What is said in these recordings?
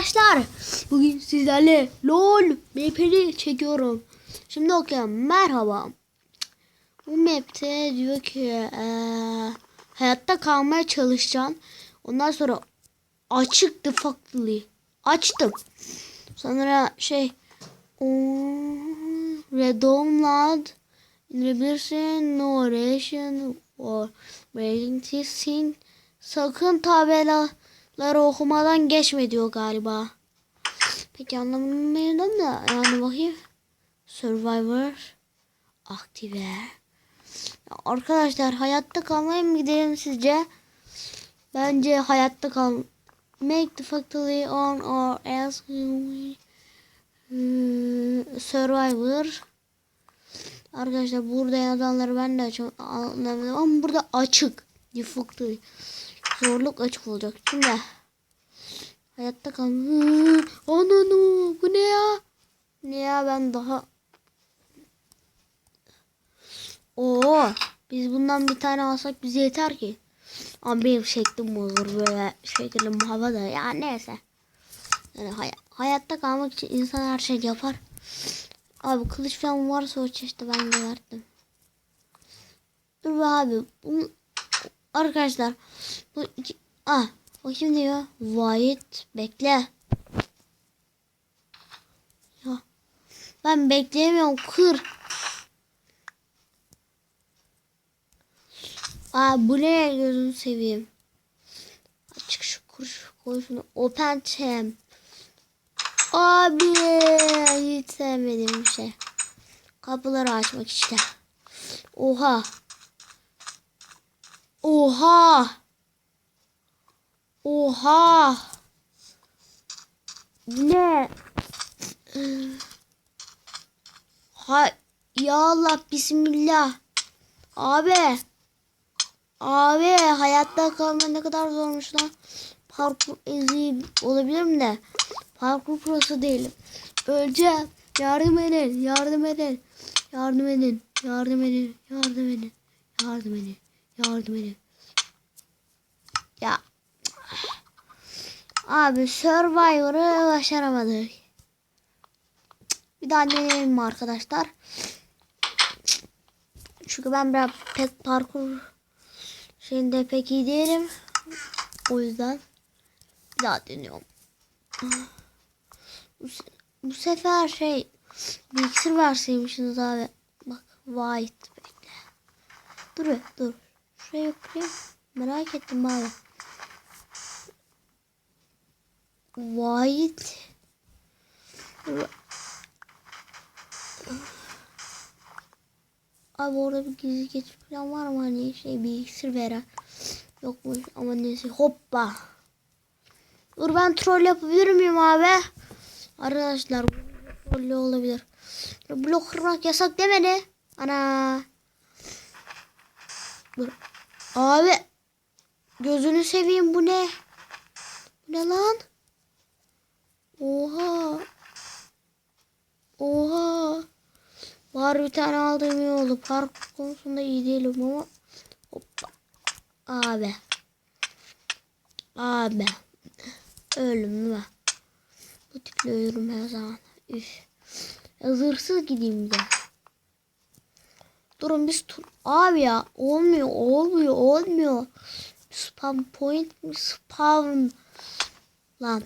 arkadaşlar. Bugün sizlerle LOL map'ini çekiyorum. Şimdi okuyalım. Merhaba. Bu map'te diyor ki eee, hayatta kalmaya çalışacaksın. Ondan sonra açık defaultly. Açtım. Sonra şey um, redownload indirebilirsin. No ration or waiting to sing. Tabelaları okumadan geçme diyor galiba. Peki anlamadım da yani bakayım. Survivor aktive. Arkadaşlar hayatta kalmaya mı gidelim sizce? Bence hayatta kal. Make the factory on or else hmm, Survivor. Arkadaşlar burada yazanları ben de çok anlamadım ama burada açık. Default zorluk açık olacak. Şimdi hayatta kal. Hı, Ananı bu ne ya? Ne ya ben daha Oo biz bundan bir tane alsak bize yeter ki. Ama benim şeklim bozulur böyle şeklim havada ya neyse. Yani hay- hayatta kalmak için insan her şey yapar. Abi kılıç falan varsa o çeşitli ben de verdim. Dur be abi. Bu, arkadaşlar bu iki, ah bakayım diyor. White bekle. Ya ben bekleyemiyorum kır. Aa bu ne gözünü seveyim. Açık şu kuruş koy şunu. Open tem. Abi hiç sevmediğim bir şey. Kapıları açmak işte. Oha. Oha. Oha. Ne? Ha ya Allah bismillah. Abi. Abi hayatta kalma ne kadar zormuş lan. Parkur ezi olabilirim de. Parkur prosu değilim. Öleceğim. Yardım edin. Yardım edin. Yardım edin. Yardım edin. Yardım edin. Yardım edin. Yardım edin. Ya. Abi Survivor'ı başaramadık. Bir daha deneyelim arkadaşlar? Çünkü ben biraz pek parkur şeyinde pek iyi değilim. O yüzden bir daha deniyorum. Bu, se- bu sefer şey bir iksir verseymişsiniz abi. Bak white bekle. Dur dur. Şuraya okuyayım. Merak ettim abi. Dur. Abi orada bir gizli geçit falan var mı hani şey bir iksir veren. Yokmuş ama neyse hoppa. Dur ben troll yapabilir miyim abi? Arkadaşlar troll olabilir. Blok kırmak yasak demedi. Ana. Dur. Abi. Gözünü seveyim bu ne? Bu ne lan? Oha. Oha. Var bir tane aldığım iyi oldu. Park konusunda iyi değilim ama. Hoppa. Abi. Abi. Ölüm mü? Bu tiple ölürüm her zaman. Üf. Hazırsız gideyim de. Durun biz tur. Abi ya olmuyor olmuyor olmuyor. Spam point mi spam lan.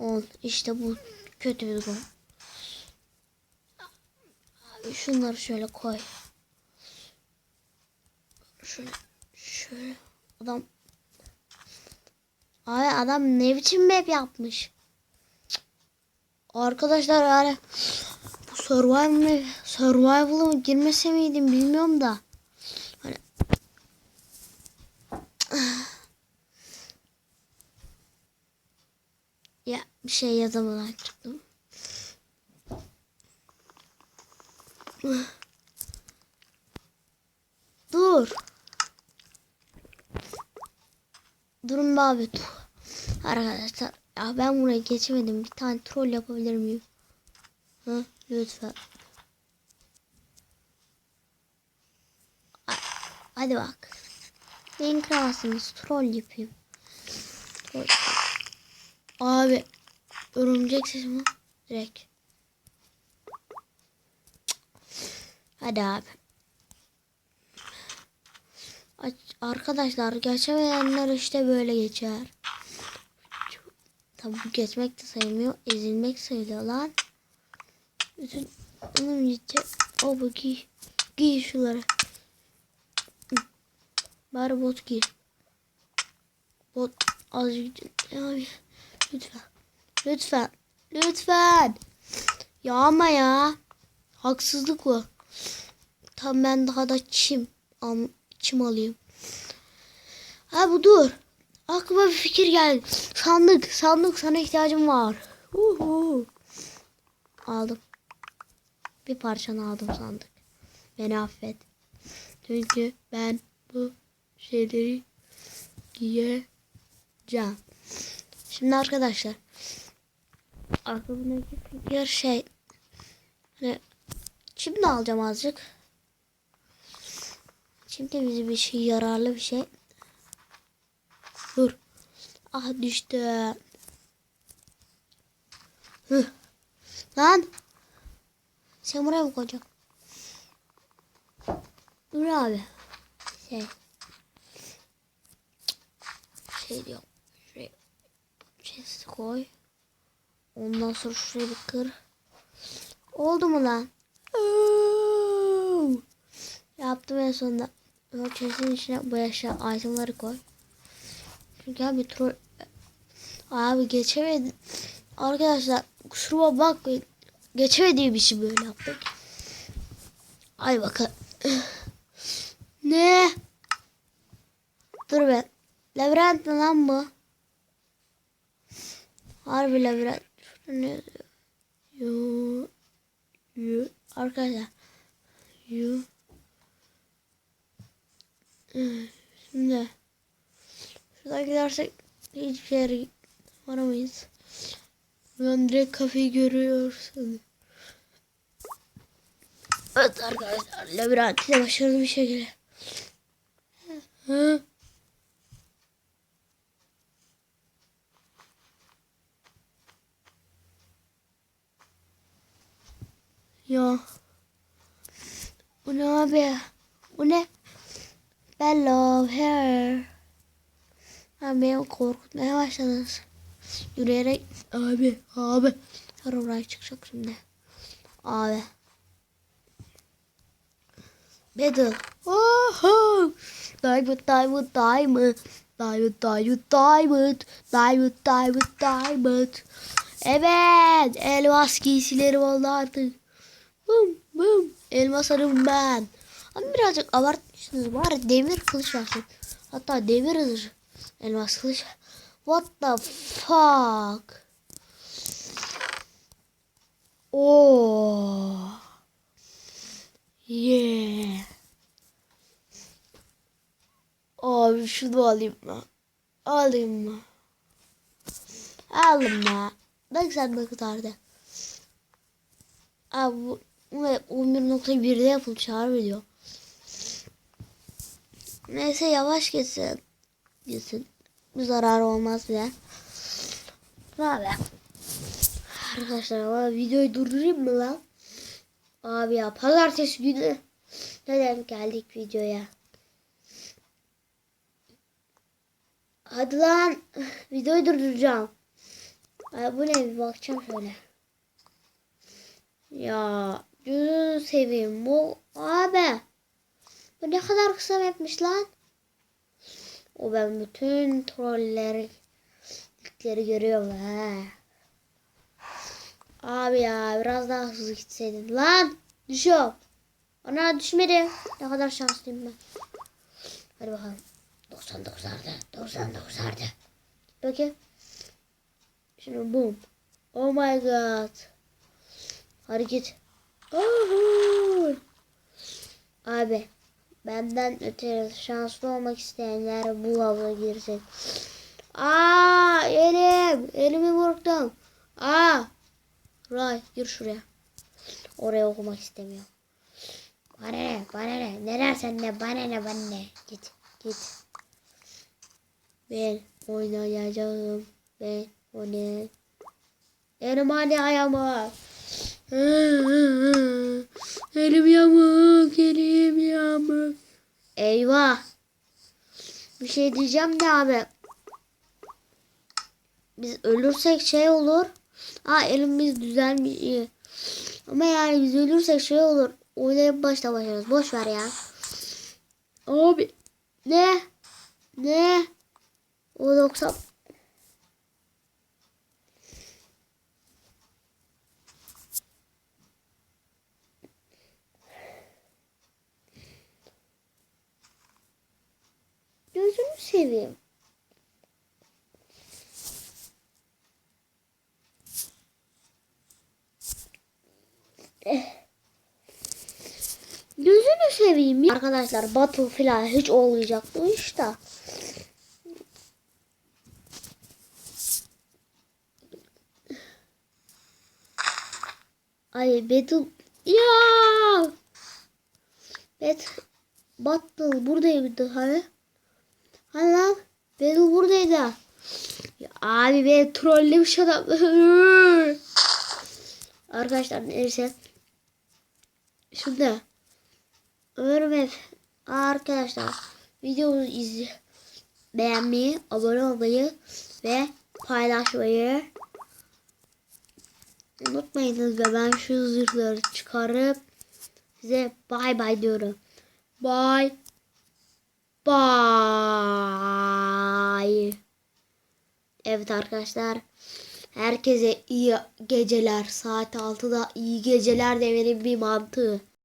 Ol işte bu kötü bir durum. Şunları şöyle koy. Şöyle şöyle adam Abi adam ne biçim map yapmış? Arkadaşlar yani bu survival mı survival'a mı girmese miydim bilmiyorum da. Ya bir şey yazamadan çıktım. Dur. Durun be abi. Arkadaşlar ya ben buraya geçemedim. Bir tane troll yapabilir miyim? Hı? Lütfen. Hadi bak. Benim kralsınız. Troll yapayım. Troll. Abi. Örümcek sesi mi? Direkt. Hadi abi. Arkadaşlar geçemeyenler işte böyle geçer. Tabi geçmek de sayılmıyor. Ezilmek sayılıyor lan. Bütün onun için o bu giy. Giy şunları. Hı. Bari bot giy. Bot azıcık. Abi, lütfen. Lütfen. Lütfen. Ya ama ya. Haksızlık bu. Tam ben daha da çim. Al, çim alayım. Ha bu dur. Aklıma bir fikir geldi. Sandık. Sandık sana ihtiyacım var. Uhu. Aldım. Bir parçanı aldım sandık. Beni affet. Çünkü ben bu şeyleri giyeceğim. Şimdi arkadaşlar aklımdaki fikir şey hani şimdi alacağım azıcık. Şimdi bize bir şey yararlı bir şey. Dur. Ah düştü. Hıh. Lan. Sen buraya mı koyacaksın? Dur abi. Şey. Şey diyor. Chest koy. Ondan sonra şuraya bir kır. Oldu mu lan? Yaptım en sonunda. Chest'in içine bu eşya itemları koy. Çünkü abi troll abi geçemedi. Arkadaşlar kusuruma bakmayın. Geçemediğim için böyle yaptık. Ay bakalım. ne? Dur be. Labirent mi lan bu? Harbi labirent. Şurada ne yazıyor? Yu. Yu. Arkadaşlar. Yu. Şimdi. Şuradan gidersek hiçbir yere varamayız. Ben direkt kafeyi görüyorsun. Evet arkadaşlar labirentine başarılı bir şekilde. Hı? Ya. Bu ne abi? Bu ne? Ben love her. Ha beni korkutmaya başladınız. Yürüyerek abi abi. Her oraya çıkacak şimdi. Abi. Battle. Oho. Diamond, diamond, diamond. Diamond, diamond, diamond. Diamond, diamond, diamond. Evet. Elmas giysilerim oldu artık. Bum bum. Elmas arım ben. Ama birazcık abartmışsınız. Bari demir kılıç versin. Hatta demir ızır. Elmas kılıç. What the fuck? Oh. Yeah. Abi şunu alayım mı? Alayım mı? Güzel ne kadardı. Abi bu bu 11.1'de yapılmış harbi diyor. Neyse yavaş gitsin. Gitsin. Bir zarar olmaz bile. Abi. Arkadaşlar ama videoyu durdurayım mı lan? Abi ya pazartesi günü neden geldik videoya? Hadi lan videoyu durduracağım. Ay bu ne bir bakacağım şöyle. Ya gözünü seveyim bu abi. Bu ne kadar kısa mapmiş lan. O ben bütün trolleri ilkleri görüyorum he. Abi ya biraz daha hızlı gitseydin. Lan düşüyor. Ana düşmedi. Ne kadar şanslıyım ben. Hadi bakalım. 99 ardı. 99 ardı. Bakayım. Şimdi boom. Oh my god. Hadi git. Oho. Abi benden öte şanslı olmak isteyenler bu lavla girsin. Aa elim. Elimi vurdum. Aa. Ray gir şuraya. Oraya okumak istemiyorum. Bana ne? Bana ne? Ne dersen ne? Bana ne? Bana ne? Git. Git. Ben oynayacağım. Ben oynayacağım. Elim hadi ayağıma. Elim yamuk, elim yamuk. Eyvah. Bir şey diyeceğim de abi. Biz ölürsek şey olur. Ha elimiz düzelmiş iyi. Ama yani biz ölürsek şey olur. Oynayıp başta başlarız. Boş ver ya. Abi. Ne? Ne? O 90. Gözünü seveyim. Gözünü seveyim. Arkadaşlar battle falan hiç olmayacaktı işte. Ay battle ya. Bet battle buradaydı hani. Hani lan battle buradaydı. Ya abi ben trollemiş adam. Arkadaşlar neyse. Şimdi Mef arkadaşlar videomuzu izle beğenmeyi, abone olmayı ve paylaşmayı unutmayınız ve ben şu zırhları çıkarıp size bay bay diyorum. Bay bay. Evet arkadaşlar. Herkese iyi geceler. Saat 6'da iyi geceler demenin bir mantığı.